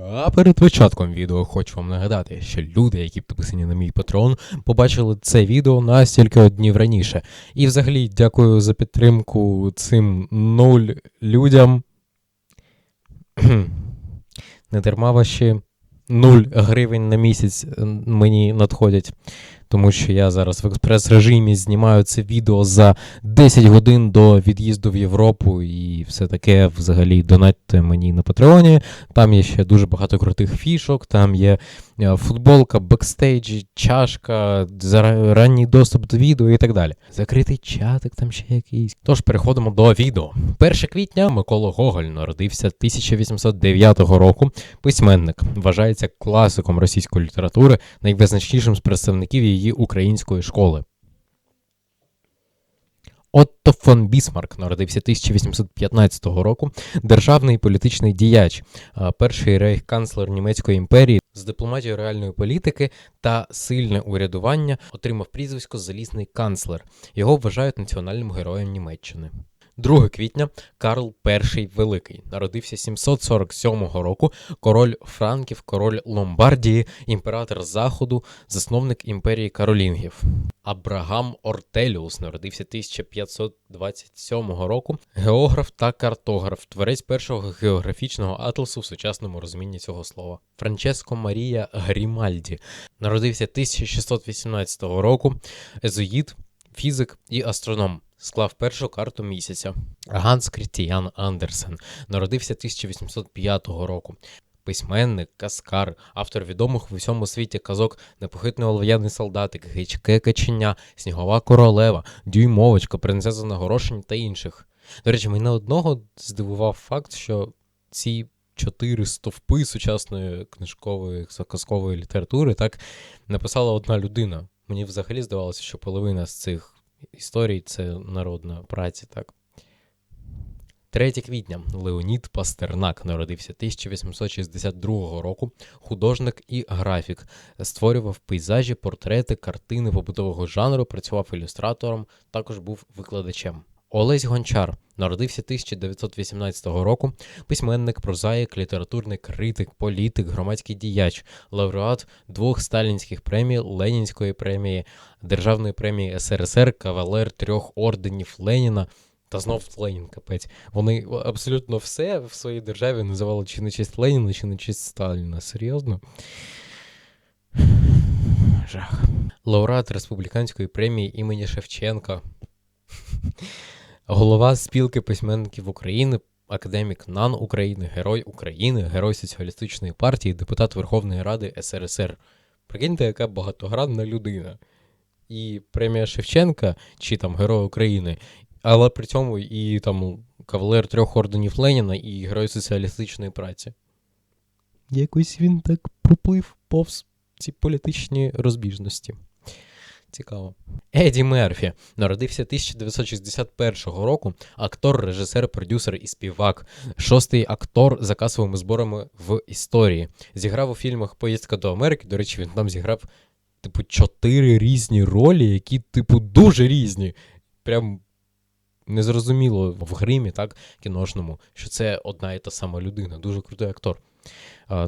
А перед початком відео хочу вам нагадати, що люди, які підписані на мій патрон, побачили це відео настільки днів раніше. І взагалі дякую за підтримку цим нуль людям. Не дарма ваші нуль гривень на місяць мені надходять, тому що я зараз в експрес-режимі знімаю це відео за 10 годин до від'їзду в Європу і все таке взагалі донатьте мені на Патреоні. Там є ще дуже багато крутих фішок, там є е, футболка, бекстейджі, чашка, ранній доступ до відео і так далі. Закритий чатик там ще якийсь. Тож переходимо до відео. 1 квітня Микола Гоголь народився 1809 року. Письменник вважається класиком російської літератури, найвизначнішим з представників її української школи. Отто фон Бісмарк народився 1815 року, державний політичний діяч, перший рейхканцлер Німецької імперії з дипломатією реальної політики та сильне урядування отримав прізвисько Залізний канцлер. Його вважають національним героєм Німеччини. 2 квітня Карл І Великий народився 747 року, король Франків, король Ломбардії, імператор Заходу, засновник імперії Каролінгів. Абрагам Ортеліус народився 1527 року, географ та картограф, творець першого географічного атласу в сучасному розумінні цього слова. Франческо Марія Грімальді народився 1618 року, езоїд, фізик і астроном. Склав першу карту місяця. Ганс Крістіян Андерсен народився 1805 року. Письменник, каскар, автор відомих в усьому світі казок Непохитний олов'яний солдатик, Гичке Каченя, Снігова королева, Дюймовочка, Принцеса на горошині та інших. До речі, мене одного здивував факт, що ці чотири стовпи сучасної книжкової казкової літератури так написала одна людина. Мені взагалі здавалося, що половина з цих історій це народна праця, так. 3 квітня Леонід Пастернак народився 1862 року, художник і графік, створював пейзажі, портрети, картини побутового жанру, працював ілюстратором, також був викладачем. Олесь Гончар народився 1918 року, письменник, прозаїк, літературний критик, політик, громадський діяч, лауреат двох сталінських премій, Ленінської премії, Державної премії СРСР, кавалер трьох орденів Леніна. Та знов Ленін, капець. Вони абсолютно все в своїй державі називали чи на честь Леніна, чи на честь Сталіна. Серйозно? Жах. Лауреат республіканської премії імені Шевченка. Голова спілки письменників України, академік НАН України, Герой України, Герой Соціалістичної партії, депутат Верховної Ради СРСР. Прикиньте, яка багатогранна людина. І премія Шевченка, чи там Герой України, але при цьому і там кавалер трьох орденів Леніна і Герой соціалістичної праці. Якось він так проплив повз ці політичні розбіжності. Цікаво. Еді Мерфі народився 1961 року. Актор, режисер, продюсер і співак. Шостий актор за касовими зборами в історії. Зіграв у фільмах Поїздка до Америки. До речі, він там зіграв, типу, чотири різні ролі, які, типу, дуже різні. Прям незрозуміло в гримі, так, кіношному, що це одна і та сама людина. Дуже крутий актор.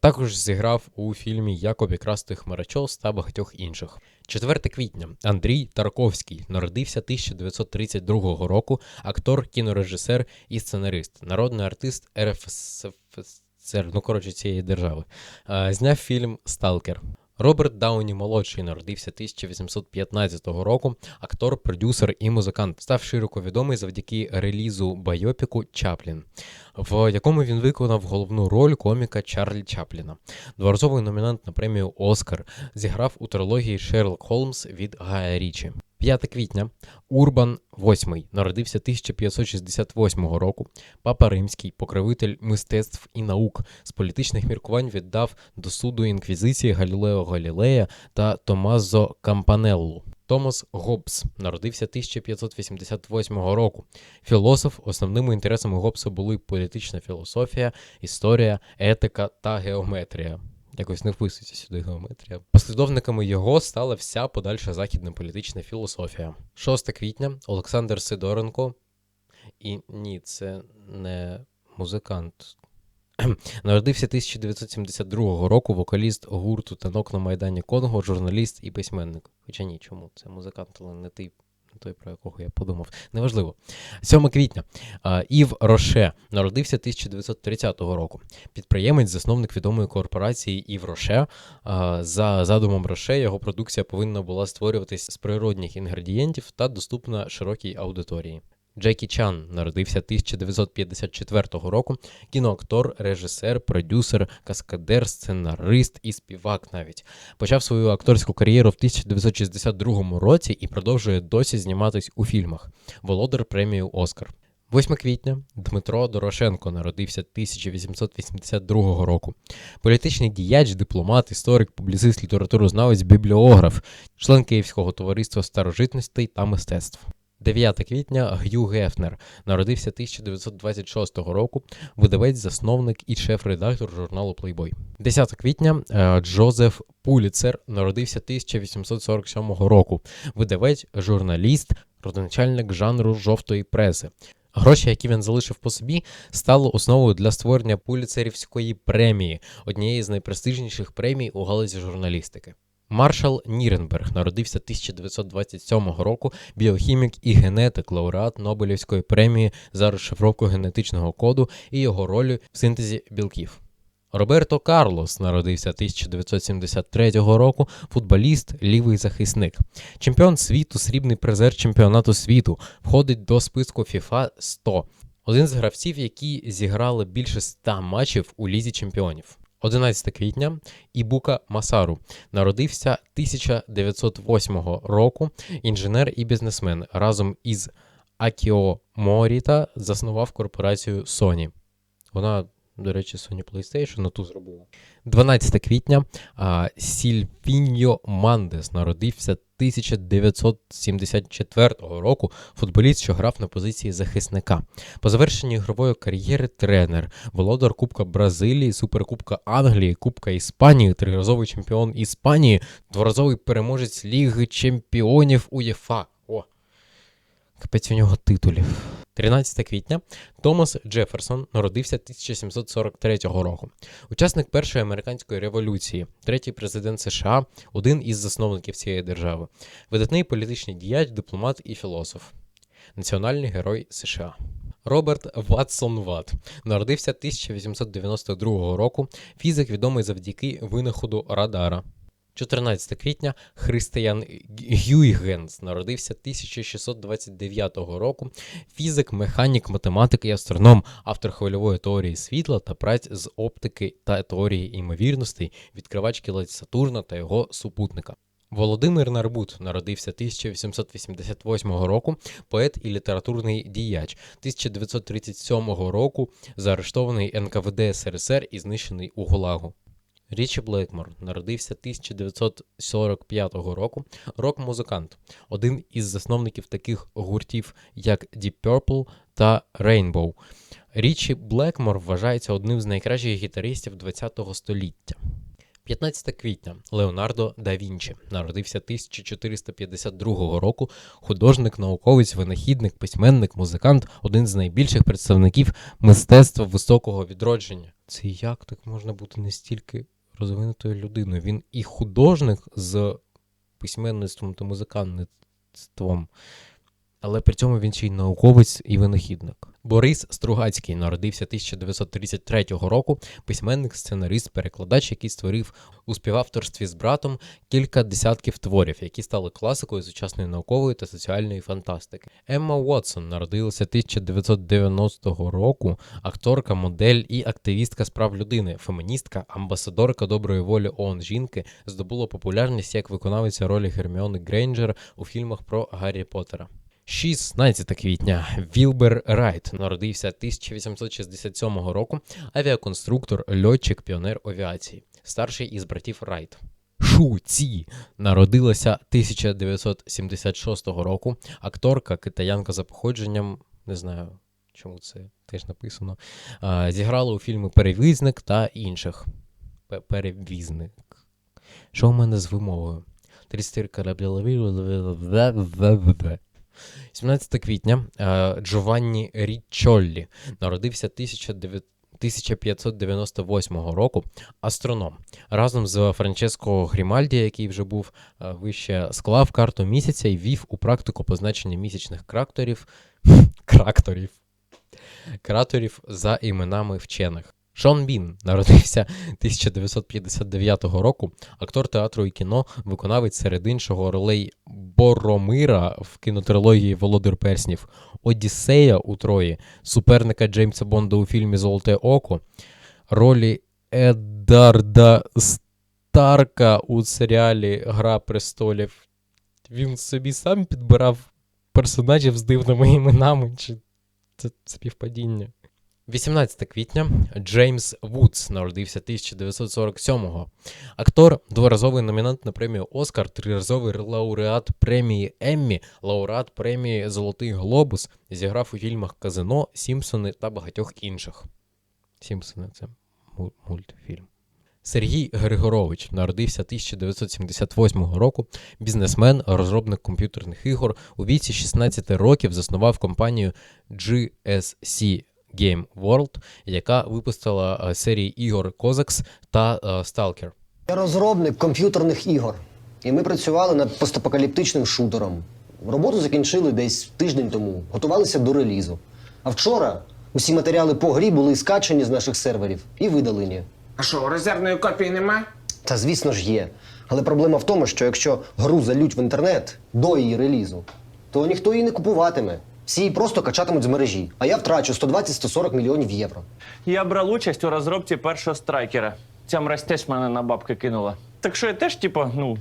Також зіграв у фільмі Як обікрасти хмарачос та багатьох інших. 4 квітня Андрій Тарковський народився 1932 року, актор, кінорежисер і сценарист, народний артист РФСР, ну коротше, цієї держави. Зняв фільм Сталкер. Роберт Дауні молодший народився 1815 року, актор, продюсер і музикант, став широко відомий завдяки релізу байопіку Чаплін, в якому він виконав головну роль коміка Чарлі Чапліна. Дворазовий номінант на премію Оскар зіграв у трилогії Шерлок Холмс від Гая Річі. 5 квітня Урбан VIII народився 1568 року. Папа Римський, покровитель мистецтв і наук, з політичних міркувань віддав до суду інквізиції Галілео Галілея та Томазо Кампанеллу. Томас Гоббс народився 1588 року. Філософ, основними інтересами Гоббса були політична філософія, історія, етика та геометрія. Якось не вписується сюди геометрія. Послідовниками його стала вся подальша західна політична філософія. 6 квітня Олександр Сидоренко. І ні, це не музикант. Народився 1972 року вокаліст гурту танок на Майдані Конго, журналіст і письменник. Хоча ні, чому? Це музикант, але не не той, про якого я подумав. Неважливо. 7 квітня. Ів Роше народився 1930 року. Підприємець, засновник відомої корпорації Ів Роше. За задумом Роше його продукція повинна була створюватись з природних інгредієнтів та доступна широкій аудиторії. Джекі Чан народився 1954 року. Кіноактор, режисер, продюсер, каскадер, сценарист і співак навіть. Почав свою акторську кар'єру в 1962 році і продовжує досі зніматись у фільмах. Володар премію Оскар. 8 квітня Дмитро Дорошенко народився 1882 року. Політичний діяч, дипломат, історик, публіцист, літературознавець, бібліограф, член Київського товариства старожитностей та мистецтв. 9 квітня Г'ю Гефнер народився 1926 року, видавець, засновник і шеф-редактор журналу Playboy. 10 квітня е, Джозеф Пуліцер народився 1847 року, видавець, журналіст, родоначальник жанру жовтої преси. Гроші, які він залишив по собі, стали основою для створення Пуліцерівської премії, однієї з найпрестижніших премій у галузі журналістики. Маршал Ніренберг народився 1927 року, біохімік і генетик, лауреат Нобелівської премії за розшифровку генетичного коду і його ролі в синтезі білків. Роберто Карлос народився 1973 року, футболіст, лівий захисник. Чемпіон світу, срібний призер чемпіонату світу, входить до списку FIFA 100. Один з гравців, які зіграли більше 100 матчів у лізі чемпіонів. 11 квітня Ібука Масару народився 1908 року. Інженер і бізнесмен разом із Акіо Моріта заснував корпорацію Sony. Вона, до речі, Sony PlayStation ту зробила. 12 квітня а, Сільвіньо Мандес народився 1974 року. Футболіст, що грав на позиції захисника. По завершенні ігрової кар'єри тренер, володар Кубка Бразилії, Суперкубка Англії, Кубка Іспанії, триразовий чемпіон Іспанії, дворазовий переможець Ліги Чемпіонів УЄФА. О, капець у нього титулів. 13 квітня Томас Джеферсон народився 1743 року. Учасник першої американської революції, третій президент США, один із засновників цієї держави, видатний політичний діяч, дипломат і філософ, національний герой США. Роберт Ватсон Ватт народився 1892 року. Фізик відомий завдяки винаходу радара. 14 квітня Християн Гюйгенс народився 1629 року. Фізик, механік, математик і астроном, автор хвильової теорії світла та праць з оптики та теорії імовірностей, відкривач кілець Сатурна та його супутника. Володимир Нарбут народився 1888 року, поет і літературний діяч. 1937 року заарештований НКВД СРСР і знищений у Гулагу. Річі Блейкмор народився 1945 року. Рок-музикант, один із засновників таких гуртів, як Deep Purple та Rainbow. Річі Блекмор вважається одним з найкращих гітаристів ХХ століття. 15 квітня Леонардо да Вінчі народився 1452 року. Художник, науковець, винахідник, письменник, музикант, один з найбільших представників мистецтва високого відродження. Це як так можна бути настільки розвинутою людиною? Він і художник з письменництвом та музикантством, але при цьому він ще й науковець і винахідник. Борис Стругацький народився 1933 року, письменник, сценарист, перекладач, який створив у співавторстві з братом кілька десятків творів, які стали класикою сучасної наукової та соціальної фантастики. Емма Уотсон народилася 1990 року, акторка, модель і активістка з прав людини, феміністка, амбасадорка доброї волі ООН жінки, здобула популярність як виконавиця ролі Герміони Грейнджер у фільмах про Гаррі Поттера. 16 квітня Вілбер Райт народився 1867 року. Авіаконструктор, льотчик, піонер авіації, старший із братів Райт. Шу Ці народилася 1976 року. Акторка, китаянка за походженням, не знаю, чому це теж написано. Зіграла у фільми Перевізник та інших. Перевізник. Що в мене з вимовою? 34 кораблі. 17 квітня Джованні Річоллі народився 1598 року астроном. Разом з Франческо Грімальді, який вже був е, вище, склав карту місяця і ввів у практику позначення місячних кракторів, кракторів, краторів за іменами вчених. Шон Бін народився 1959 року, актор театру і кіно, виконавець серед іншого ролей Боромира в кінотрилогії Володар Перснів, Одіссея у Трої, суперника Джеймса Бонда у фільмі Золоте Око, ролі Едарда Старка у серіалі Гра престолів. Він собі сам підбирав персонажів з дивними іменами, чи це співпадіння. 18 квітня Джеймс Вудс народився 1947-го. Актор, дворазовий номінант на премію Оскар, триразовий лауреат премії Еммі, лауреат премії Золотий Глобус, зіграв у фільмах Казино, Сімпсони та багатьох інших. Сімпсони це мультфільм. Сергій Григорович народився 1978 року. Бізнесмен, розробник комп'ютерних ігор. У віці 16 років заснував компанію GSC Game World, яка випустила е, серії ігор Козакс та Stalker. Я розробник комп'ютерних ігор. І ми працювали над постапокаліптичним шутером. Роботу закінчили десь тиждень тому, готувалися до релізу. А вчора усі матеріали по грі були скачені з наших серверів і видалені. А що, резервної копії нема? Та звісно ж є. Але проблема в тому, що якщо гру залють в інтернет до її релізу, то ніхто її не купуватиме. Всі просто качатимуть з мережі, а я втрачу 120-140 мільйонів євро. Я брав участь у розробці першого страйкера. Ця мразь теж мене на бабки кинула. Так що я теж, типу, ну,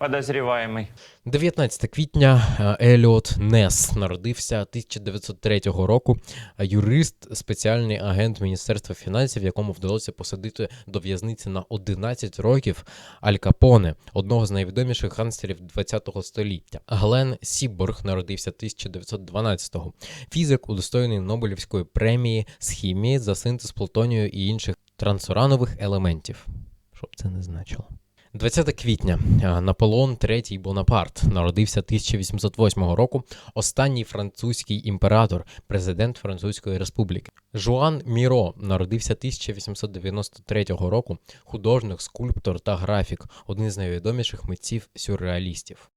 подозріваємий. 19 квітня е, Еліот Нес народився 1903 року. Е, Юрист, спеціальний агент Міністерства фінансів, якому вдалося посадити до в'язниці на 11 років Аль Капоне, одного з найвідоміших гангстерів ХХ століття. Глен Сіборг народився 1912-го. Фізик, удостоєний Нобелівської премії з хімії за синтез плутонію і інших трансуранових елементів. Що б це не значило. 20 квітня е, Наполеон III Бонапарт народився 1808 року, останній французький імператор, президент Французької Республіки. Жуан Міро народився 1893 року, художник, скульптор та графік, один з найвідоміших митців сюрреалістів.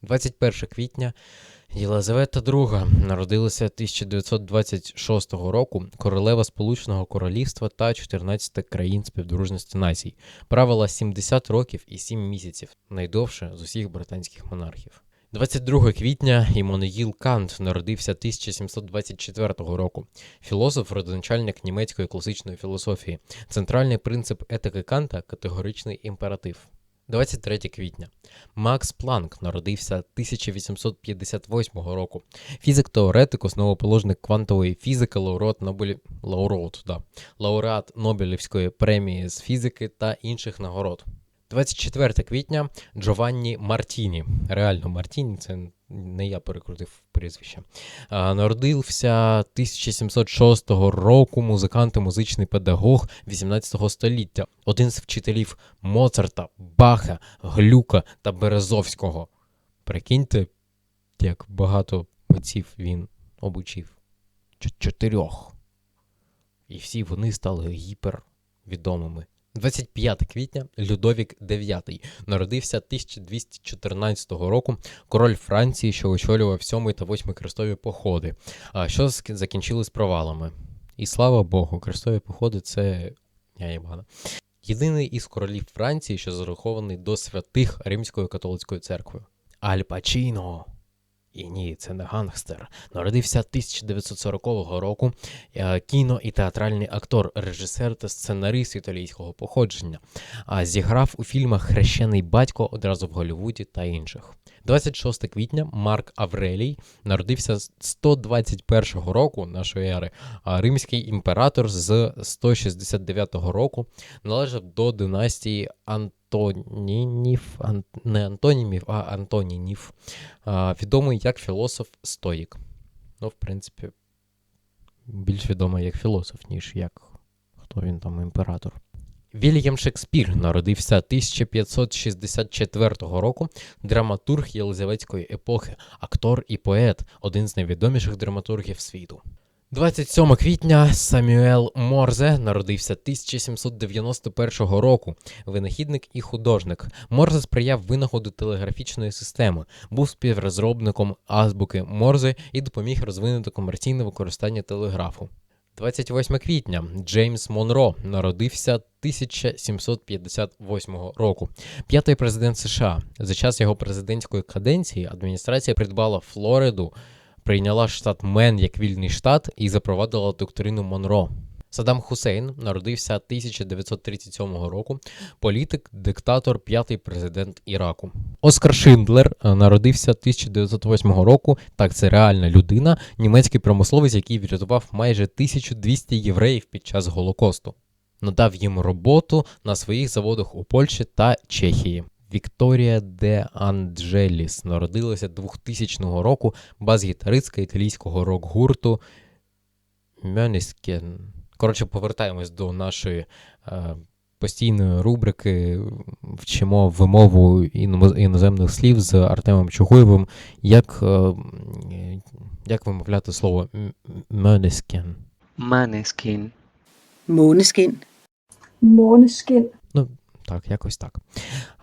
– 21 квітня Єлизавета II народилася 1926 року, королева Сполученого Королівства та 14 країн співдружності націй. Правила 70 років і 7 місяців, найдовше з усіх британських монархів. 22 квітня Іммануїл Кант народився 1724 року. Філософ, родоначальник німецької класичної філософії. Центральний принцип етики Канта категоричний імператив. 23 квітня. Макс Планк народився 1858 року. Фізик-теоретик, основоположник квантової фізики, лауреат Нобелі... лауреат, да. лауреат Нобелівської премії з фізики та інших нагород. 24 квітня Джованні Мартіні. Реально, Мартіні, це не я перекрутив прізвище. Народився 1706 року музикант і музичний педагог 18 століття, один з вчителів Моцарта, Баха, Глюка та Березовського. Прикиньте, як багато митців він обучив. Чотирьох. І всі вони стали гіпервідомими. 25 квітня Людовік IX народився 1214 року, король Франції, що очолював 7 та 8 крестові походи, що ск- закінчились провалами. І слава Богу, крестові походи це яєбана. Єдиний із королів Франції, що зарахований до святих Римської католицької церкви. Аль Пачіно. І ні, це не гангстер. Народився 1940 року. Е, Кіно і театральний актор, режисер та сценарист італійського походження. А зіграв у фільмах Хрещений батько одразу в Голлівуді та інших. 26 квітня Марк Аврелій народився з 121 року нашої ери. А римський імператор з 169 року належав до династії Антонінів, ан, не Антонімів, а Антонінів, відомий як філософ Стоїк. Ну, в принципі, більш відомий як філософ, ніж як хто він там імператор. Вільям Шекспір народився 1564 року, драматург Єлизаветської епохи, актор і поет, один з найвідоміших драматургів світу. 27 квітня Самюел Морзе народився 1791 року, винахідник і художник. Морзе сприяв винаходу телеграфічної системи, був співрозробником азбуки Морзе і допоміг розвинути комерційне використання телеграфу. 28 квітня Джеймс Монро народився 1758 року. П'ятий президент США. За час його президентської каденції адміністрація придбала Флориду, прийняла штат Мен як вільний штат і запровадила доктрину Монро. Саддам Хусейн народився 1937 року, політик, диктатор, п'ятий президент Іраку. Оскар Шиндлер е, народився 1908 року. Так, це реальна людина, німецький промисловець, який врятував майже 1200 євреїв під час Голокосту. Надав їм роботу на своїх заводах у Польщі та Чехії. Вікторія де Анджеліс народилася 2000 року, бас-гітаристка італійського рок-гурту Мьоніскен. Коротше, повертаємось до нашої е, постійної рубрики. Вчимо вимову іноземних слів з Артемом Чугуєвим. Як, е, як вимовляти слово Мьоніскен? Maneskin. Måneskin. Måneskin. Так, якось так.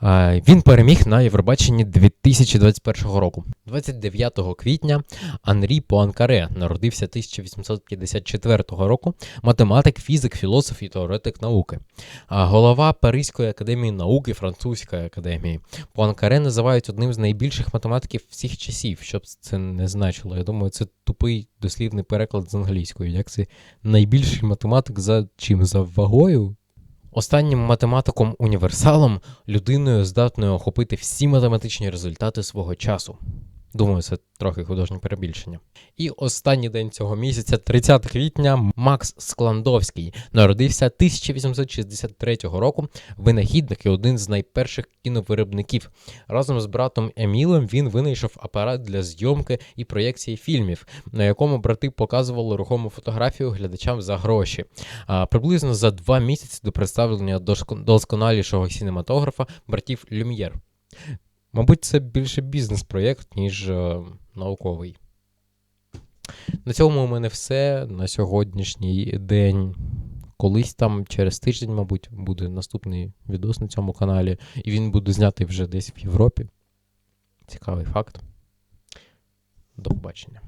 Е, Він переміг на Євробаченні 2021 року. 29 квітня Анрі Пуанкаре народився 1854 року, математик, фізик, філософ і теоретик науки. Голова Паризької академії наук і Французької академії. Пуанкаре називають одним з найбільших математиків всіх часів, що б це не значило. Я думаю, це тупий дослівний переклад з англійської. Як це найбільший математик за чим? За вагою? Останнім математиком універсалом, людиною здатною охопити всі математичні результати свого часу. Думаю, це трохи художнє перебільшення. І останній день цього місяця, 30 квітня, Макс Скландовський народився 1863 року. Винахідник і один з найперших кіновиробників. Разом з братом Емілем він винайшов апарат для зйомки і проєкції фільмів, на якому брати показували рухому фотографію глядачам за гроші. А, приблизно за два місяці до представлення досконалішого кінематографа братів Люм'єр. Мабуть, це більше бізнес-проєкт, ніж е, науковий. На цьому у мене все на сьогоднішній день. Колись там через тиждень, мабуть, буде наступний відос на цьому каналі, і він буде знятий вже десь в Європі. Цікавий факт. До побачення.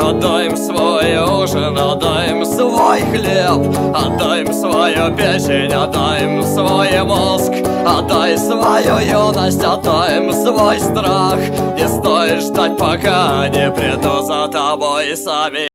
Отдаем свой ужин, отдаем свой хлеб. Отдаем свою печень, отдаем свой мозг. Отдай свою юность, отдаем свой страх. Не стоит ждать, пока не приду за тобой сами